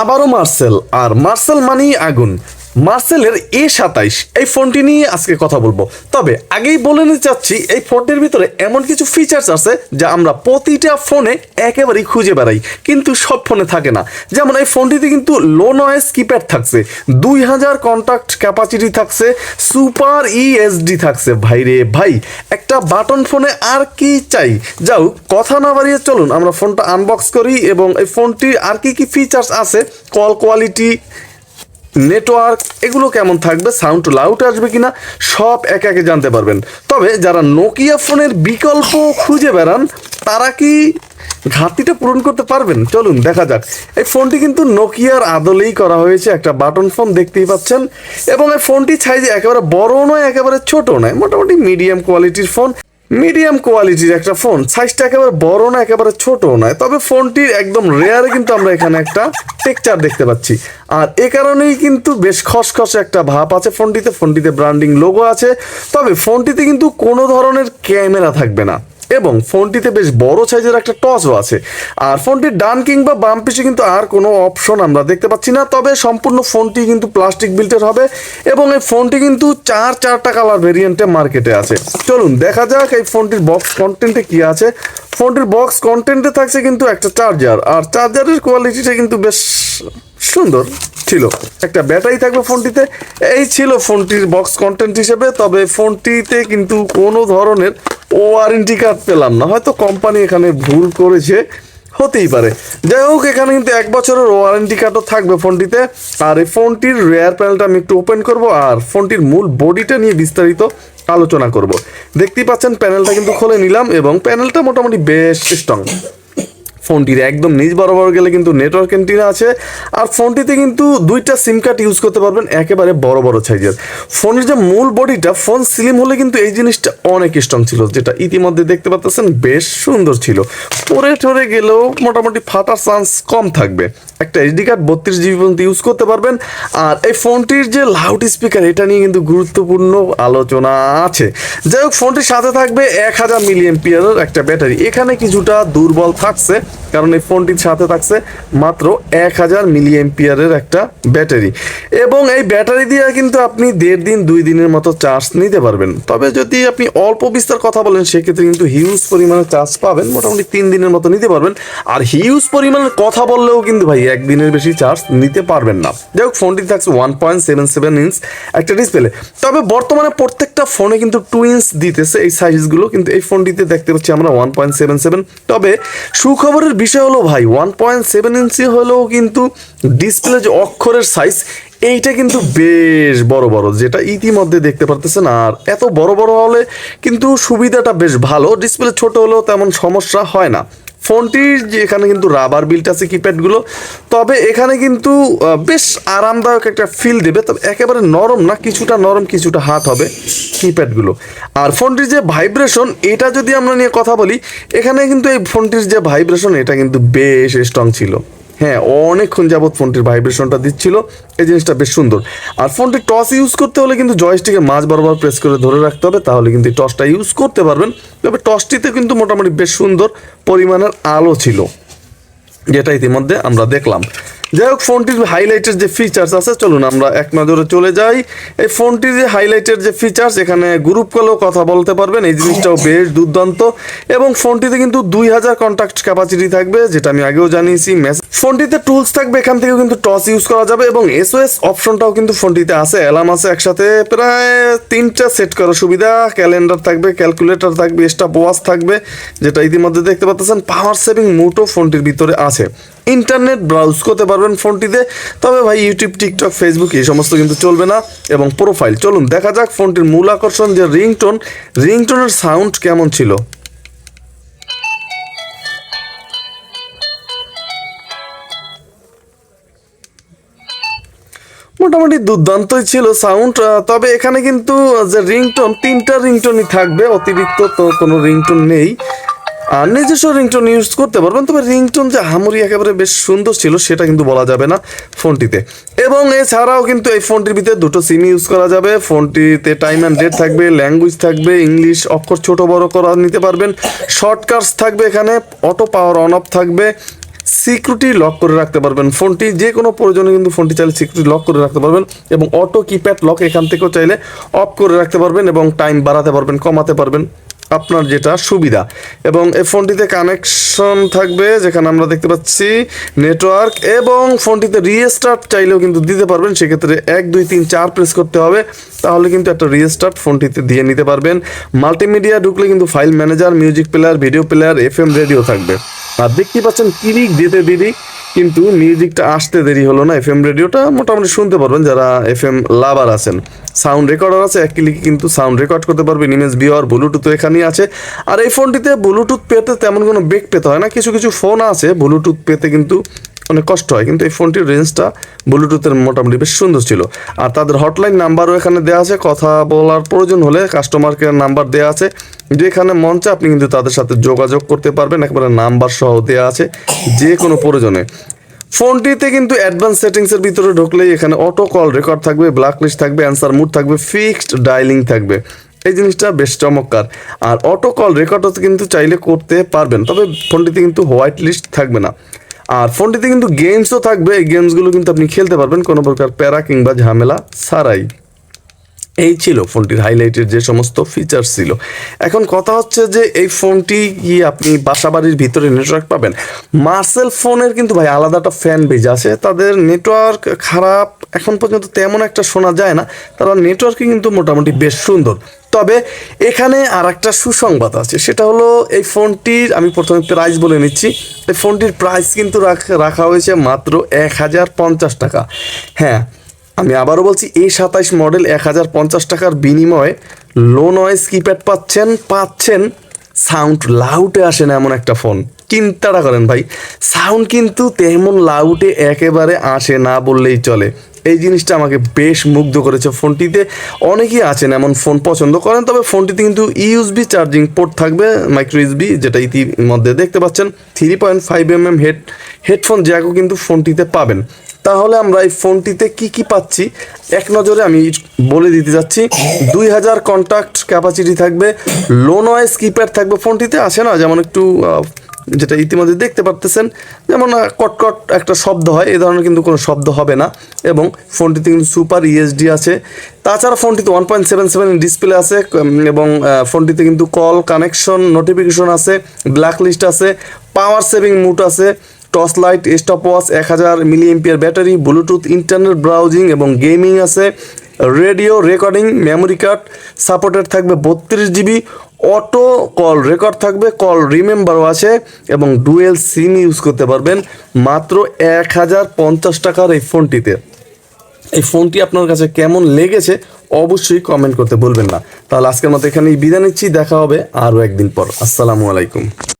আবারও মার্সেল আর মার্সেল মানেই আগুন। মার্সেলের এ সাতাইশ, এই ফোনটি নিয়ে আজকে কথা বলব। তবে আগেই বলে নিতে চাচ্ছি, এই ফোনটির ভিতরে এমন কিছু ফিচার্স আছে যা আমরা প্রতিটা ফোনে একেবারেই খুঁজে বেড়াই, কিন্তু সব ফোনে থাকে না। যেমন এই ফোনটিতে কিন্তু লো নয়েস কিপ্যাড থাকছে, দুই হাজার কন্ট্যাক্ট ক্যাপাসিটি থাকছে সুপার ইএসডি থাকছে। ভাই রে ভাই, একটা বাটন ফোনে আর কি চাই? যাও, কথা না বাড়িয়ে চলুন, আমরা ফোনটা আনবক্স করি এবং এই ফোনটির আর কি কি ফিচার্স আছে? কল কোয়ালিটি নেটওয়ার্ক, এগুলো কেমন থাকবে, সাউন্ড লাউড আসবে কিনা, সব একে একে জানতে পারবেন। তবে যারা নোকিয়া ফোনের বিকল্প খুঁজে বেড়ান, তারা কি ঘাটতিটা পূরণ করতে পারবেন? চলুন, দেখা যাক। এই ফোনটি কিন্তু নোকিয়ার আদলেই করা হয়েছে, একটা বাটন ফোন দেখতেই পাচ্ছেন। এবং এই ফোনটি সাইজে একেবারে বড় নয়, একেবারে ছোট নয়, মোটামুটি মিডিয়াম কোয়ালিটির ফোন। মিডিয়াম কোয়ালিটির একটা ফোন। সাইজটা একেবারে বড় না, একেবারে ছোট নয়, তবে ফোনটির একদম রেয়ারে কিন্তু আমরা এখানে একটা টেকচার দেখতে পাচ্ছি। আর এ কারণেই কিন্তু বেশ খসখসে একটা ভাব আছে ফোনটিতে। ফোনটিতে ব্র্যান্ডিং লোগো আছে, তবে ফোনটিতে কিন্তু কোনো ধরনের ক্যামেরা থাকবে না। এবং ফোনটিতে বেশ বড় সাইজের একটা টসও আছে। আর ফোনটির ডান কিংবা বাম পিছে কিন্তু আর কোনো অপশন আমরা দেখতে পাচ্ছি না। তবে সম্পূর্ণ ফোনটি কিন্তু প্লাস্টিক বিল্টের হবে এবং এই ফোনটি কিন্তু চার চারটা কালার ভেরিয়েন্টে মার্কেটে আছে। চলুন, দেখা যাক এই ফোনটির বক্স কন্টেন্টে কি আছে। ফোনটির বক্স কন্টেন্টে থাকছে কিন্তু একটা চার্জার আর চার্জারের কোয়ালিটিটা কিন্তু বেশ সুন্দর ছিল। একটা ব্যাটারি থাকবে ফোনটিতে। এই ছিল ফোনটির বক্স কন্টেন্ট হিসেবে, তবে ফোনটিতে কিন্তু কোনো ধরনের ওয়ারেন্টি কার্ড পেলাম না। হয়তো কোম্পানি এখানে ভুল করেছে, হতেই পারে। যাই হোক, এখানে কিন্তু এক বছরের ওয়ারেন্টি কার্ডও থাকবে ফোনটিতে। আর এই ফোনটির রেয়ার প্যানেলটা আমি একটু ওপেন করব, আর ফোনটির মূল বডিটা নিয়ে বিস্তারিত আলোচনা করব। দেখতেই পাচ্ছেন প্যানেলটা কিন্তু খুলে নিলাম, এবং প্যানেলটা মোটামুটি বেশ স্ট্রং ফোনটির একদম নিজ বরাবর গেলে কিন্তু নেটওয়ার্ক এন্টিনা আছে। আর ফোনটিতে কিন্তু দুইটা সিম কার্ড ইউজ করতে পারবেন একেবারে বড় বড় সাইজের ফোনের যে মূল বডিটা ফোন স্লিম হলে কিন্তু এই জিনিসটা অনেক স্ট্রং ছিল, যেটা ইতিমধ্যে দেখতে পাচ্ছেন বেশ সুন্দর ছিল। পরে ঠরে গেলেও মোটামুটি ফাটার চান্স কম থাকবে। একটা এইচডি কার্ড বত্রিশ জিবি পর্যন্ত ইউজ করতে পারবেন। আর এই ফোনটির যে লাউড স্পিকার এটা নিয়ে কিন্তু গুরুত্বপূর্ণ আলোচনা আছে। যাই হোক, ফোনটির সাথে থাকবে এক হাজার মিলিয়ন পিয়ারের একটা ব্যাটারি। এখানে কিছুটা দুর্বল থাকছে। কারণ এই ফোনটির সাথে থাকছে মাত্র এক হাজার মিলি এম্পিয়ারের একটা ব্যাটারি। এবং এই ব্যাটারি দিয়ে কিন্তু আপনি দেড় দিন, দুই দিনের মতো চার্জ নিতে পারবেন। তবে যদি আপনি অল্প বিস্তার কথা বলেন, সেক্ষেত্রে কিন্তু হিউজ পরিমাণে চার্জ পাবেন। মোটামুটি তিন দিনের মতো নিতে পারবেন। আর হিউজ পরিমাণের কথা বললেও কিন্তু ভাই একদিনের বেশি চার্জ নিতে পারবেন না। যাই হোক, ফোনটি থাকছে one point seven seven inch একটা ডিসপ্লে তবে বর্তমানে প্রত্যেকটা ফোনে কিন্তু টু ইঞ্চ দিতেছে। এই সাইজগুলো কিন্তু এই ফোনটিতে দেখতে পাচ্ছি আমরা ওয়ান পয়েন্ট সেভেন সেভেন তবে সুখবরের বিষয় হলো ভাই ওয়ান পয়েন্ট সেভেন ইঞ্চি হলেও কিন্তু ডিসপ্লে যে অক্ষরের সাইজ এইটা কিন্তু বেশ বড় বড়, যেটা ইতিমধ্যে দেখতে পারতেছেন। আর এত বড় বড় হলে কিন্তু সুবিধাটা বেশ ভালো ডিসপ্লে ছোট হলেও তেমন সমস্যা হয় না। ফোনটির যে এখানে কিন্তু রাবার বিল্ট আছে কিপ্যাডগুলো তবে এখানে কিন্তু বেশ আরামদায়ক একটা ফিল দেবে, তবে একেবারে নরম না, কিছুটা নরম, কিছুটা হাত হবে কিপ্যাডগুলো আর ফোনটির যে ভাইব্রেশন এটা যদি আমরা নিয়ে কথা বলি, এখানে কিন্তু এই ফোনটির যে ভাইব্রেশন এটা কিন্তু বেশ স্ট্রং ছিল। হ্যাঁ অনেকক্ষণ যাবৎ ফোনটির ভাইব্রেশনটা দিচ্ছিল। এই জিনিসটা বেশ সুন্দর। আর ফোনটি টস ইউজ করতে হলে কিন্তু জয়স্টিকে মাঝ বরাবর প্রেস করে ধরে রাখতে হবে, তাহলে কিন্তু টসটা ইউজ করতে পারবেন। তবে টসটিতে কিন্তু মোটামুটি বেশ সুন্দর পরিমাণের আলো ছিল, যেটা ইতিমধ্যে আমরা দেখলাম। যাই হোক, ফোনটির হাইলাইটের যে ফিচার্স আছে, চলুন আমরা এক নজরে চলে যাই। এই ফোনটির যে হাইলাইটের যে ফিচার্স এখানে গ্রুপ কলেও কথা বলতে পারবেন। এই জিনিসটাও বেশ দুর্দান্ত। এবং ফোনটিতে কিন্তু দুই হাজার কন্ট্যাক্ট ক্যাপাসিটি থাকবে, যেটা আমি আগেও জানিয়েছি মেসেজ ফোনটিতে টুলস থাকবে, এখান থেকেও কিন্তু টস ইউজ করা যাবে এবং এসওএস অপশনটাও কিন্তু ফোনটিতে আছে অ্যালার্ম আছে একসাথে। প্রায় তিনটা সেট করার সুবিধা ক্যালেন্ডার থাকবে ক্যালকুলেটর থাকবে স্টাপ ওয়াচ থাকবে, যেটা ইতিমধ্যে দেখতে পাচ্ছেন পাওয়ার সেভিং মোটো ফোনটির ভিতরে আছে। ইন্টারনেট ব্রাউজ করতে পারবেন ফোনটিতে। তবে ভাই ইউটিউব টিকটক ফেসবুক এই সমস্ত কিন্তু চলবে না এবং প্রোফাইল চলুন, দেখা যাক ফোনটির মূল আকর্ষণ যে রিংটোন। রিংটোনের সাউন্ড কেমন ছিল? মোটামুটি দুর্দান্তই ছিল সাউন্ড তবে এখানে কিন্তু যে রিংটোন, তিনটা রিংটোনই থাকবে। অতিরিক্ত তো কোনো রিংটোন নেই। নিজস্ব রিংটোন ইউজ করতে পারবেন, তবে রিংটোন যে হামুরি একেবারে বেশ সুন্দর ছিল, সেটা কিন্তু বলা যাবে না ফোনটিতে। এবং এছাড়াও কিন্তু এই ফোনটির ভিতরে দুটো সিম ইউজ করা যাবে। ফোনটিতে টাইম অ্যান্ড ডেট থাকবে ল্যাঙ্গুয়েজ থাকবে ইংলিশ অক্ষর ছোট বড় করা নিতে পারবেন। শর্টকাটস থাকবে এখানে অটো পাওয়ার অন অফ থাকবে। সিকিউরিটি লক করে রাখতে পারবেন ফোনটি, যে কোনো প্রয়োজনে কিন্তু ফোনটি চাইলে সিকিউরিটি লক করে রাখতে পারবেন এবং অটো কিপ্যাড লক এখান থেকেও চাইলে অফ করে রাখতে পারবেন এবং টাইম বাড়াতে পারবেন, কমাতে পারবেন। আপনার যেটা সুবিধা। এবং এই ফোনটিতে কানেকশন থাকবে, যেখানে আমরা দেখতে পাচ্ছি নেটওয়ার্ক এবং ফোনটিতে রিস্টার্ট চাইলেও কিন্তু দিতে পারবেন। সেক্ষেত্রে এক, দুই, তিন, চার প্রেস করতে হবে। তাহলে কিন্তু একটা রিস্টার্ট ফোনটিতে দিয়ে নিতে পারবেন। মাল্টিমিডিয়া ঢুকলে কিন্তু file manager music player video player F M radio থাকবে। আর দেখতেই পাচ্ছেন ক্লিক দিতে দিদি কিন্তু মিউজিকটা আসতে দেরি হলো না। এফ এম রেডিওটা মোটামুটি শুনতে পারবেন যারা এফ এম লাভার আছেন। সাউন্ড রেকর্ডার আছে, এক ক্লিকে কিন্তু সাউন্ড রেকর্ড করতে পারবেন ইমেজ বিওয়ার, ব্লুটুথ এখানেই আছে। আর এই ফোনটিতে ব্লুটুথ পেতে তেমন কোনো বেগ পেতে হয় না, কিছু কিছু ফোন আছে, ব্লুটুথ পেতে কিন্তু অনেক কষ্ট হয়, কিন্তু এই ফোনটির রেঞ্জটা ব্লুটুথের মোটামুটি বেশ সুন্দর ছিল। আর তাদের হটলাইন নাম্বারও এখানে দেওয়া আছে, কথা বলার প্রয়োজন হলে কাস্টমার কেয়ার নাম্বার দেওয়া আছে। যেখানে মঞ্চে আপনি কিন্তু তাদের সাথে যোগাযোগ করতে পারবেন, একেবারে নাম্বার সহ দেওয়া আছে, যে কোনো প্রয়োজনে। ফোনটিতে কিন্তু অ্যাডভান্স সেটিংসের ভিতরে ঢুকলেই এখানে অটো কল রেকর্ড থাকবে ব্ল্যাক লিস্ট থাকবে, অ্যান্সার মুড থাকবে, ফিক্সড ডায়ালিং থাকবে। এই জিনিসটা বেশ চমৎকার। আর অটো কল রেকর্ডও কিন্তু চাইলে করতে পারবেন, তবে ফোনটিতে কিন্তু হোয়াইট লিস্ট থাকবে না। আর ফোনটিতে কিন্তু গেমসও থাকবে, এই গেমসগুলো কিন্তু আপনি খেলতে পারবেন, কোনো প্রকার প্যারা কিংবা ঝামেলা ছাড়াই। এই ছিল ফোনটির হাইলাইটের যে সমস্ত ফিচার্স ছিল। এখন কথা হচ্ছে যে এই ফোনটি কি আপনি বাসাবাড়ির ভিতরে নেটওয়ার্ক পাবেন? মার্সেল ফোনের কিন্তু ভাই আলাদা একটা ফ্যান বেজ আছে। তাদের নেটওয়ার্ক খারাপ এখন পর্যন্ত তেমন একটা শোনা যায় না। তারা নেটওয়ার্কে কিন্তু মোটামুটি বেশ সুন্দর। তবে এখানে আর একটা সুসংবাদ আছে। সেটা হলো এই ফোনটির, আমি প্রথমে প্রাইস বলে নিচ্ছি। এই ফোনটির প্রাইস কিন্তু রাখা হয়েছে মাত্র এক হাজার পঞ্চাশ টাকা। হ্যাঁ আমি আবারও বলছি, এই সাতাইশ মডেল এক হাজার পঞ্চাশ টাকার বিনিময়ে লো নয়েজ কিপ্যাড পাচ্ছেন পাচ্ছেন সাউন্ড লাউটে আসে না এমন একটা ফোন চিন্তাটা করেন ভাই সাউন্ড কিন্তু তেমন লাউটে একেবারে আসে না বললেই চলে। এই জিনিসটা আমাকে বেশ মুগ্ধ করেছে ফোনটিতে। অনেকেই আছেন এমন ফোন পছন্দ করেন, তবে ফোনটিতে কিন্তু ইউএসবি চার্জিং পোর্ট থাকবে মাইক্রো ইউএসবি যেটা ইতিমধ্যে দেখতে পাচ্ছেন three point five M M head headphone জ্যাকও কিন্তু ফোনটিতে পাবেন। তাহলে আমরা এই ফোনটিতে কি কি পাচ্ছি? এক নজরে আমি বলে দিতে যাচ্ছি। দুই হাজার কন্ট্যাক্ট ক্যাপাসিটি থাকবে লো নয়েস কিপ্যাড থাকবে ফোনটিতে। আসে না, যেমন একটু যেটা ইতিমধ্যে দেখতে পারতেছেন, যেমন কটকট একটা শব্দ হয়, এ ধরনের কিন্তু কোনো শব্দ হবে না। এবং ফোনটিতে কিন্তু সুপার ইএসডি আছে। তাছাড়া ফোনটিতে one point seven seven display আছে এবং ফোনটিতে কিন্তু কল কানেকশন নোটিফিকেশন আছে ব্ল্যাক লিস্ট আছে পাওয়ার সেভিং মুড আছে টর্চ লাইট স্টপ ওয়াচ এক হাজার milli ampere battery, bluetooth internet browsing এবং গেমিং আছে, radio recording, memory card, supported থাকবে বত্রিশ জিবি, অটো কল রেকর্ড থাকবে, কল রিমেম্বারও আছে এবং ডুয়েল সিম ইউজ করতে পারবেন মাত্র এক হাজার পঞ্চাশ টাকার এই ফোনটিতে। এই ফোনটি আপনার কাছে কেমন লেগেছে অবশ্যই কমেন্ট করতে ভুলবেন না। তাহলে আজকের মতো এখানেই বিদায় নিচ্ছি, দেখা হবে আরও একদিন পর। আসসালামু আলাইকুম।